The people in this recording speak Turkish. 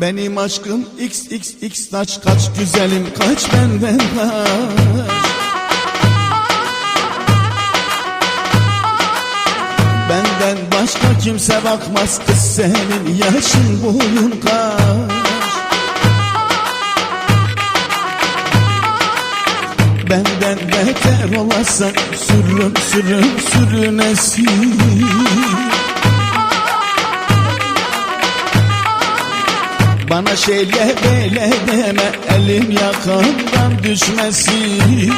Benim aşkım XXX kaç kaç güzelim kaç benden kaç Benden başka kimse bakmaz kız senin yaşın boyun kaç? Benden beter olasan sürün sürün sürünesin Bana şeyle böyle deme elim yakamdan düşmesin